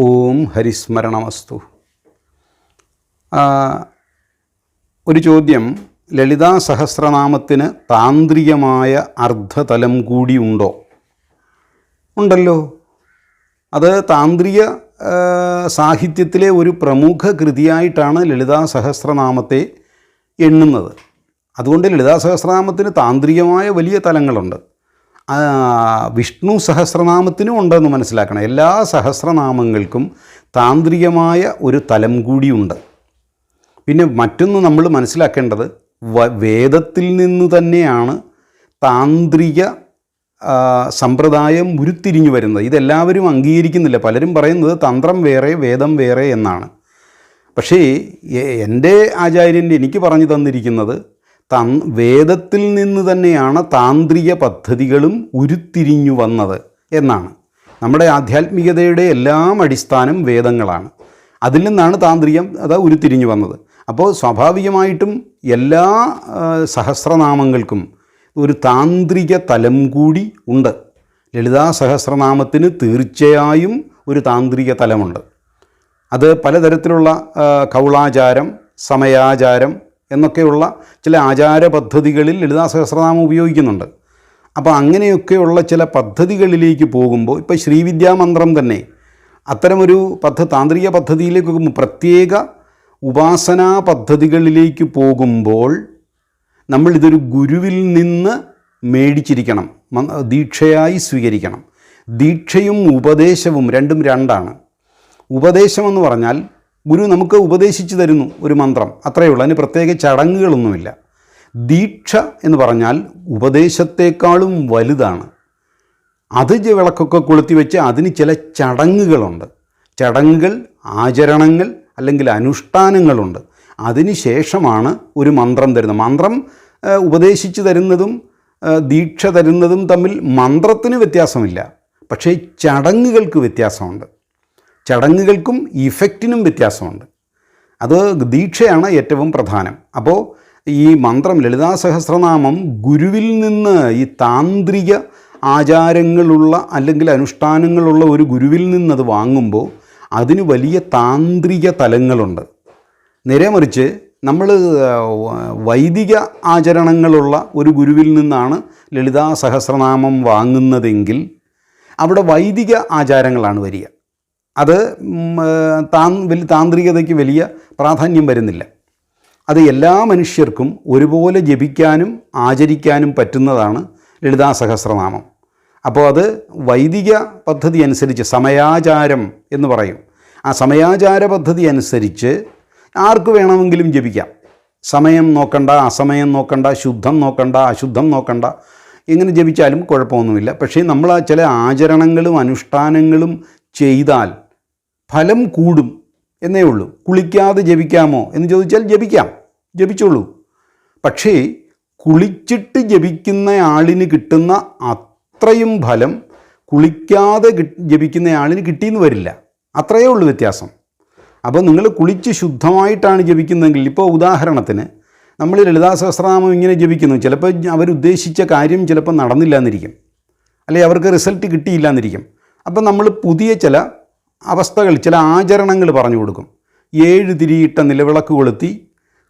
ഓം ഹരിസ്മരണമസ്തു. ഒരു ചോദ്യം. ലളിതാ സഹസ്രനാമത്തിന് താന്ത്രികമായ അർദ്ധതലം കൂടി ഉണ്ടോ? ഉണ്ടല്ലോ. അത് താന്ത്രിക സാഹിത്യത്തിലെ ഒരു പ്രമുഖ കൃതിയായിട്ടാണ് ലളിതാ സഹസ്രനാമത്തെ എണ്ണുന്നത്. അതുകൊണ്ട് ലളിതാ സഹസ്രനാമത്തിന് താന്ത്രികമായ വലിയ തലങ്ങളുണ്ട്. വിഷ്ണു സഹസ്രനാമത്തിനും ഉണ്ടെന്ന് മനസ്സിലാക്കണം. എല്ലാ സഹസ്രനാമങ്ങൾക്കും താന്ത്രികമായ ഒരു തലം കൂടിയുണ്ട്. പിന്നെ മറ്റൊന്ന് നമ്മൾ മനസ്സിലാക്കേണ്ടത് വേദത്തിൽ നിന്ന് തന്നെയാണ് താന്ത്രിക സമ്പ്രദായം ഉരുത്തിരിഞ്ഞു വരുന്നത്. ഇതെല്ലാവരും അംഗീകരിക്കുന്നില്ല. പലരും പറയുന്നത് തന്ത്രം വേറെ വേദം വേറെ എന്നാണ്. പക്ഷേ എന്റെ ആചാര്യന്റെ എനിക്ക് പറഞ്ഞു തന്നിരിക്കുന്നത് വേദത്തിൽ നിന്ന് തന്നെയാണ് താന്ത്രിക പദ്ധതികളും ഉരുത്തിരിഞ്ഞു വന്നത് എന്നാണ്. നമ്മുടെ ആധ്യാത്മികതയുടെ എല്ലാം അടിസ്ഥാനം വേദങ്ങളാണ്. അതിൽ നിന്നാണ് താന്ത്രികം അത് ഉരുത്തിരിഞ്ഞു വന്നത്. അപ്പോൾ സ്വാഭാവികമായിട്ടും എല്ലാ സഹസ്രനാമങ്ങൾക്കും ഒരു താന്ത്രിക തലം കൂടി ഉണ്ട്. ലളിതാ സഹസ്രനാമത്തിന് തീർച്ചയായും ഒരു താന്ത്രിക തലമുണ്ട്. അത് പലതരത്തിലുള്ള കൗളാചാരം സമയാചാരം എന്നൊക്കെയുള്ള ചില ആചാര പദ്ധതികളിൽ ലളിതാ സഹസ്രനാമം ഉപയോഗിക്കുന്നുണ്ട്. അപ്പോൾ അങ്ങനെയൊക്കെയുള്ള ചില പദ്ധതികളിലേക്ക് പോകുമ്പോൾ ഇപ്പോൾ ശ്രീവിദ്യാമന്ത്രം തന്നെ അത്തരമൊരു പദ്ധ താന്ത്രിക പദ്ധതിയിലേക്ക് പ്രത്യേക ഉപാസനാ പദ്ധതികളിലേക്ക് പോകുമ്പോൾ നമ്മൾ ഇതൊരു ഗുരുവിൽ നിന്ന് മേടിച്ചിരിക്കണം. ദീക്ഷയായി സ്വീകരിക്കണം. ദീക്ഷയും ഉപദേശവും രണ്ടും രണ്ടാണ്. ഉപദേശമെന്ന് പറഞ്ഞാൽ ഗുരു നമുക്ക് ഉപദേശിച്ചു തരുന്നു ഒരു മന്ത്രം. അത്രയേ ഉള്ളൂ. അതിന് പ്രത്യേക ചടങ്ങുകളൊന്നുമില്ല. ദീക്ഷ എന്ന് പറഞ്ഞാൽ ഉപദേശത്തെക്കാളും വലുതാണ്. അത് വിളക്കൊക്കെ കൊളുത്തി വെച്ച് അതിന് ചില ചടങ്ങുകളുണ്ട്. ചടങ്ങുകൾ ആചരണങ്ങൾ അല്ലെങ്കിൽ അനുഷ്ഠാനങ്ങളുണ്ട്. അതിന് ശേഷമാണ് ഒരു മന്ത്രം തരുന്നത്. മന്ത്രം ഉപദേശിച്ചു തരുന്നതും ദീക്ഷ തരുന്നതും തമ്മിൽ മന്ത്രത്തിന് വ്യത്യാസമില്ല. പക്ഷേ ചടങ്ങുകൾക്ക് വ്യത്യാസമുണ്ട്. ചടങ്ങുകൾക്കും ഇഫക്റ്റിനും വ്യത്യാസമുണ്ട്. അത് ദീക്ഷയാണ് ഏറ്റവും പ്രധാനം. അപ്പോൾ ഈ മന്ത്രം ലളിതാ സഹസ്രനാമം ഗുരുവിൽ നിന്ന് ഈ താന്ത്രിക ആചാരങ്ങളുള്ള അല്ലെങ്കിൽ അനുഷ്ഠാനങ്ങളുള്ള ഒരു ഗുരുവിൽ നിന്നത് വാങ്ങുമ്പോൾ അതിന് വലിയ താന്ത്രിക തലങ്ങളുണ്ട്. നേരെ മറിച്ച് നമ്മൾ വൈദിക ആചരണങ്ങളുള്ള ഒരു ഗുരുവിൽ നിന്നാണ് ലളിതാ സഹസ്രനാമം വാങ്ങുന്നതെങ്കിൽ അവിടെ വൈദിക ആചാരങ്ങളാണ് വരിക. അത് താന്ത്രികതയ്ക്ക് വലിയ പ്രാധാന്യം വരുന്നില്ല. അത് എല്ലാ മനുഷ്യർക്കും ഒരുപോലെ ജപിക്കാനും ആചരിക്കാനും പറ്റുന്നതാണ് ലളിതാ സഹസ്രനാമം അപ്പോൾ അത് വൈദിക പദ്ധതി അനുസരിച്ച് സമയാചാരം എന്ന് പറയും. ആ സമയാചാര പദ്ധതി അനുസരിച്ച് ആർക്ക് വേണമെങ്കിലും ജപിക്കാം. സമയം നോക്കണ്ട അസമയം നോക്കണ്ട ശുദ്ധം നോക്കണ്ട അശുദ്ധം നോക്കണ്ട എങ്ങനെ ജപിച്ചാലും കുഴപ്പമൊന്നുമില്ല. പക്ഷേ നമ്മൾ ചില ആചരണങ്ങളും അനുഷ്ഠാനങ്ങളും ചെയ്താൽ ഫലം കൂടും എന്നേ ഉള്ളൂ. കുളിക്കാതെ ജപിക്കാമോ എന്ന് ചോദിച്ചാൽ ജപിക്കാം. ജപിച്ചോളൂ. പക്ഷേ കുളിച്ചിട്ട് ജപിക്കുന്ന ആളിന് കിട്ടുന്ന അത്രയും ഫലം കുളിക്കാതെ ജപിക്കുന്ന ആളിന് കിട്ടിയെന്ന് വരില്ല. അത്രയേ ഉള്ളൂ വ്യത്യാസം. അപ്പോൾ നിങ്ങൾ കുളിച്ച് ശുദ്ധമായിട്ടാണ് ജപിക്കുന്നതെങ്കിൽ ഇപ്പോൾ ഉദാഹരണത്തിന് നമ്മൾ ലളിതാ സഹസ്രനാമം ഇങ്ങനെ ജപിക്കുന്നു. ചിലപ്പോൾ അവരുദ്ദേശിച്ച കാര്യം ചിലപ്പോൾ നടന്നില്ല എന്നിരിക്കും അല്ലെങ്കിൽ അവർക്ക് റിസൾട്ട് കിട്ടിയില്ല എന്നിരിക്കും അപ്പം നമ്മൾ പുതിയ ചില അവസ്ഥകൾ ചില ആചരണങ്ങൾ പറഞ്ഞു കൊടുക്കും. ഏഴ് തിരിയിട്ട നിലവിളക്ക് കൊളുത്തി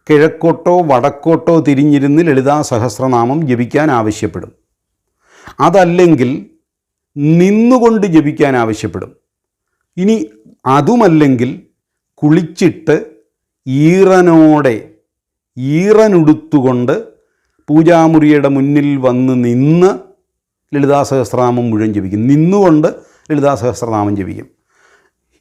കിഴക്കോട്ടോ വടക്കോട്ടോ തിരിഞ്ഞിരുന്ന് ലളിതാ സഹസ്രനാമം ജപിക്കാൻ ആവശ്യപ്പെടും. അതല്ലെങ്കിൽ നിന്നുകൊണ്ട് ജപിക്കാൻ ആവശ്യപ്പെടും. ഇനി അതുമല്ലെങ്കിൽ കുളിച്ചിട്ട് ഈറനോടെ ഈറനുടുത്തുകൊണ്ട് പൂജാമുറിയുടെ മുന്നിൽ വന്ന് നിന്ന് ലളിതാ സഹസ്രനാമം മുഴുവൻ ജപിക്കും. നിന്നുകൊണ്ട് ലളിതാ സഹസ്രനാമം ജപിക്കും.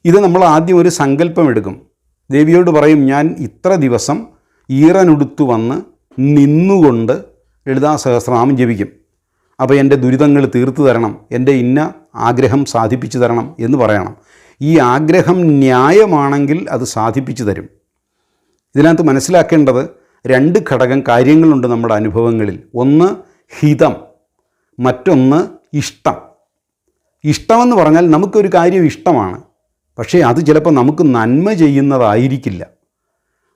ഇത് നമ്മൾ ആദ്യം ഒരു സങ്കല്പം എടുക്കും ദേവിയോട് പറയും ഞാൻ ഇത്ര ദിവസം ഈറനുടുത്തു വന്ന് നിന്നുകൊണ്ട് ലളിതാ സഹസ്രനാമം ജപിക്കും. അപ്പോൾ എന്റെ ദുരിതങ്ങൾ തീർത്തു തരണം എന്റെ ഇന്ന ആഗ്രഹം സാധിപ്പിച്ചു തരണം എന്ന് പറയണം. ഈ ആഗ്രഹം ന്യായമാണെങ്കിൽ അത് സാധിപ്പിച്ചു തരും. ഇതിനകത്ത് മനസ്സിലാക്കേണ്ടത് രണ്ട് ഘടകം കാര്യങ്ങളുണ്ട് നമ്മുടെ അനുഭവങ്ങളിൽ. ഒന്ന് ഹിതം മറ്റൊന്ന് ഇഷ്ടം. ഇഷ്ടമെന്ന് പറഞ്ഞാൽ നമുക്കൊരു കാര്യം ഇഷ്ടമാണ്. പക്ഷേ അത് ചിലപ്പോൾ നമുക്ക് നന്മ ചെയ്യുന്നതായിരിക്കില്ല.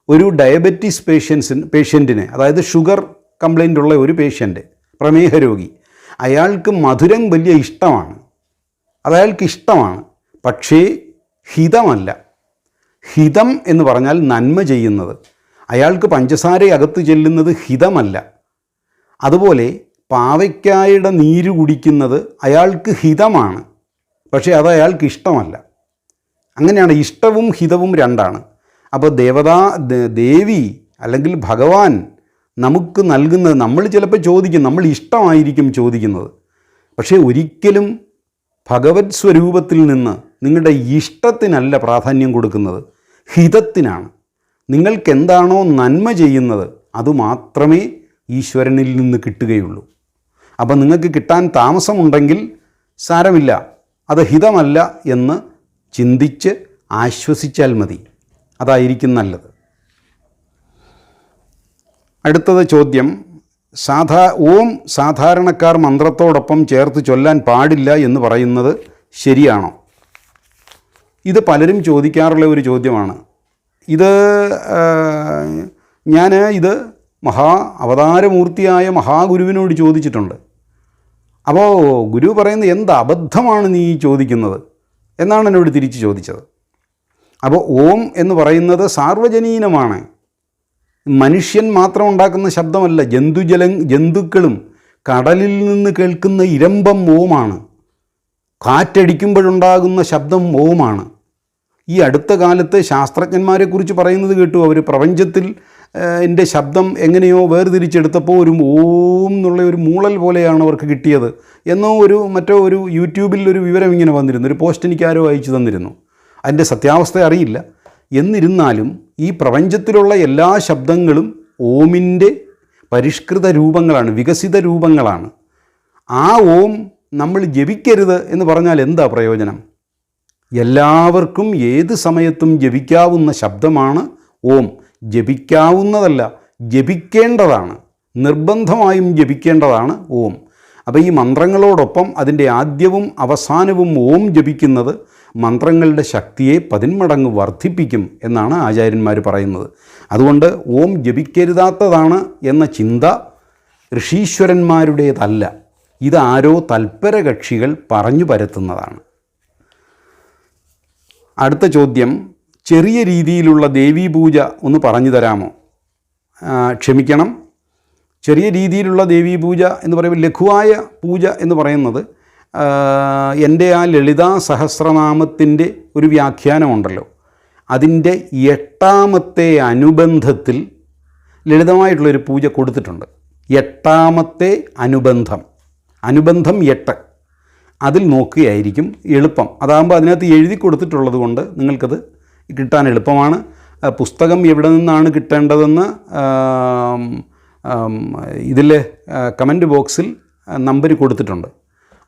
ഒരു ഡയബറ്റീസ് പേഷ്യൻസിന് പേഷ്യന്റിന് അതായത് ഷുഗർ കംപ്ലൈന്റ് ഉള്ള ഒരു പേഷ്യന്റ് പ്രമേഹ രോഗി അയാൾക്ക് മധുരം വലിയ ഇഷ്ടമാണ്. അത് അയാൾക്ക് ഇഷ്ടമാണ്. പക്ഷേ ഹിതമല്ല. ഹിതം എന്ന് പറഞ്ഞാൽ നന്മ ചെയ്യുന്നത്. അയാൾക്ക് പഞ്ചസാര അകത്ത് ചെല്ലുന്നത് ഹിതമല്ല. അതുപോലെ പാവയ്ക്കായുടെ നീര് കുടിക്കുന്നത് അയാൾക്ക് ഹിതമാണ്. പക്ഷേ അത് അയാൾക്ക് ഇഷ്ടമല്ല. അങ്ങനെയാണ് ഇഷ്ടവും ഹിതവും രണ്ടാണ്. അപ്പോൾ ദേവതാ ദേവി അല്ലെങ്കിൽ ഭഗവാൻ നമുക്ക് നൽകുന്നത് നമ്മൾ ചിലപ്പോൾ ചോദിക്കും നമ്മൾ ഇഷ്ടമായിരിക്കും ചോദിക്കുന്നത്. പക്ഷേ ഒരിക്കലും ഭഗവത് സ്വരൂപത്തിൽ നിന്ന് നിങ്ങളുടെ ഇഷ്ടത്തിനല്ല പ്രാധാന്യം കൊടുക്കുന്നത്. ഹിതത്തിനാണ്. നിങ്ങൾക്ക് എന്താണോ നന്മ ചെയ്യുന്നത് അതുമാത്രമേ ഈശ്വരനിൽ നിന്ന് കിട്ടുകയുള്ളൂ. അപ്പം നിങ്ങൾക്ക് കിട്ടാൻ താമസമുണ്ടെങ്കിൽ സാരമില്ല അത് ഹിതമല്ല എന്ന് ചിന്തിച്ച് ആശ്വസിച്ചാൽ മതി. അതായിരിക്കും നല്ലത്. അടുത്തത് ചോദ്യം. സാധാ ഓം സാധാരണക്കാർ മന്ത്രത്തോടൊപ്പം ചേർത്ത് ചൊല്ലാൻ പാടില്ല എന്ന് പറയുന്നത് ശരിയാണോ? ഇത് പലരും ചോദിക്കാറുള്ള ഒരു ചോദ്യമാണ്. ഇത് ഞാൻ ഇത് മഹാ അവതാരമൂർത്തിയായ മഹാഗുരുവിനോട് ചോദിച്ചിട്ടുണ്ട്. അപ്പോൾ ഗുരു പറയുന്നത് എന്ത് അബദ്ധമാണ് നീ ചോദിക്കുന്നത്? എന്നാണ് എന്നോട് തിരിച്ച് ചോദിച്ചത്. അപ്പോൾ ഓം എന്ന് പറയുന്നത് സാർവജനീനമാണ്. മനുഷ്യൻ മാത്രം ഉണ്ടാക്കുന്ന ശബ്ദമല്ല ജന്തുജല ജന്തുക്കളും കടലിൽ നിന്ന് കേൾക്കുന്ന ഇരമ്പം ഓമാണ്. കാറ്റടിക്കുമ്പോഴുണ്ടാകുന്ന ശബ്ദം ഓമാണ്. ഈ അടുത്ത കാലത്ത് ശാസ്ത്രജ്ഞന്മാരെക്കുറിച്ച് പറയുന്നത് കേട്ടു. അവർ പ്രപഞ്ചത്തിൽ എന്റെ ശബ്ദം എങ്ങനെയോ വേർതിരിച്ചെടുത്തപ്പോൾ ഒരു ഓം എന്നുള്ള ഒരു മൂളൽ പോലെയാണ് അവർക്ക് കിട്ടിയത് എന്നോ ഒരു മറ്റോ ഒരു യൂട്യൂബിൽ ഒരു വിവരം ഇങ്ങനെ വന്നിരുന്നു. ഒരു പോസ്റ്റ് എനിക്ക് ആരോ അയച്ചു തന്നിരുന്നു. അതിന്റെ സത്യാവസ്ഥ അറിയില്ല. എന്നിരുന്നാലും ഈ പ്രപഞ്ചത്തിലുള്ള എല്ലാ ശബ്ദങ്ങളും ഓമിന്റെ പരിഷ്കൃത രൂപങ്ങളാണ് വികസിത രൂപങ്ങളാണ്. ആ ഓം നമ്മൾ ജപിക്കരുത് എന്ന് പറഞ്ഞാൽ എന്താ പ്രയോജനം? എല്ലാവർക്കും ഏത് സമയത്തും ജപിക്കാവുന്ന ശബ്ദമാണ് ഓം. ജപിക്കാവുന്നതല്ല ജപിക്കേണ്ടതാണ്. നിർബന്ധമായും ജപിക്കേണ്ടതാണ് ഓം. അപ്പോൾ ഈ മന്ത്രങ്ങളോടൊപ്പം അതിന്റെ ആദ്യവും അവസാനവും ഓം ജപിക്കുന്നത് മന്ത്രങ്ങളുടെ ശക്തിയെ പതിന്മടങ്ങ് വർദ്ധിപ്പിക്കും എന്നാണ് ആചാര്യന്മാർ പറയുന്നത്. അതുകൊണ്ട് ഓം ജപിക്കരുതാത്തതാണ് എന്ന ചിന്ത ഋഷീശ്വരന്മാരുടേതല്ല. ഇതാരോ തൽപരകക്ഷികൾ പറഞ്ഞു പരത്തുന്നതാണ്. അടുത്ത ചോദ്യം ചെറിയ രീതിയിലുള്ള ദേവീ പൂജ ഒന്ന് പറഞ്ഞു തരാമോ? ക്ഷമിക്കണം. ചെറിയ രീതിയിലുള്ള ദേവീ പൂജ എന്ന് പറയുമ്പോൾ ലഘുവായ പൂജ എന്ന് പറയുന്നത് എന്റെ ആ ലളിതാ സഹസ്രനാമത്തിന്റെ ഒരു വ്യാഖ്യാനമുണ്ടല്ലോ. അതിന്റെ എട്ടാമത്തെ അനുബന്ധത്തിൽ ലളിതമായിട്ടുള്ളൊരു പൂജ കൊടുത്തിട്ടുണ്ട്. എട്ടാമത്തെ അനുബന്ധം. അനുബന്ധം എട്ട്. അതിൽ നോക്കുകയായിരിക്കും എളുപ്പം. അതാകുമ്പോൾ അതിനകത്ത് എഴുതി കൊടുത്തിട്ടുള്ളത് കൊണ്ട് നിങ്ങൾക്കത് കിട്ടാൻ എളുപ്പമാണ്. പുസ്തകം എവിടെ നിന്നാണ് കിട്ടേണ്ടതെന്ന് ഇതിൽ കമന്റ് ബോക്സിൽ നമ്പർ കൊടുത്തിട്ടുണ്ട്.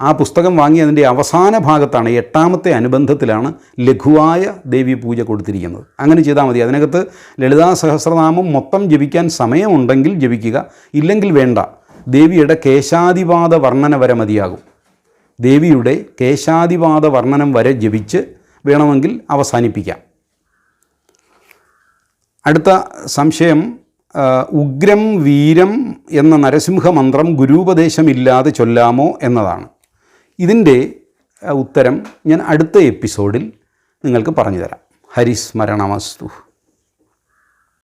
ആ പുസ്തകം വാങ്ങി അതിന്റെ അവസാന ഭാഗത്താണ് എട്ടാമത്തെ അനുബന്ധത്തിലാണ് ലഘുവായ ദേവി പൂജ കൊടുത്തിരിക്കുന്നത്. അങ്ങനെ ചെയ്താൽ മതി. അതിനകത്ത് ലളിതാ സഹസ്രനാമം മൊത്തം ജപിക്കാൻ സമയമുണ്ടെങ്കിൽ ജപിക്കുക. ഇല്ലെങ്കിൽ വേണ്ട. ദേവിയുടെ കേശാതിപാത വർണന വരെ മതിയാകും. ദേവിയുടെ കേശാതിപാത വർണനം വരെ ജപിച്ച് വേണമെങ്കിൽ അവസാനിപ്പിക്കാം. അടുത്ത സംശയം ഉഗ്രം വീരം എന്ന നരസിംഹ മന്ത്രം ഗുരൂപദേശമില്ലാതെ ചൊല്ലാമോ എന്നതാണ്. ഇതിന്റെ ഉത്തരം ഞാൻ അടുത്ത എപ്പിസോഡിൽ നിങ്ങൾക്ക് പറഞ്ഞുതരാം. ഹരിസ്മരണമസ്തു.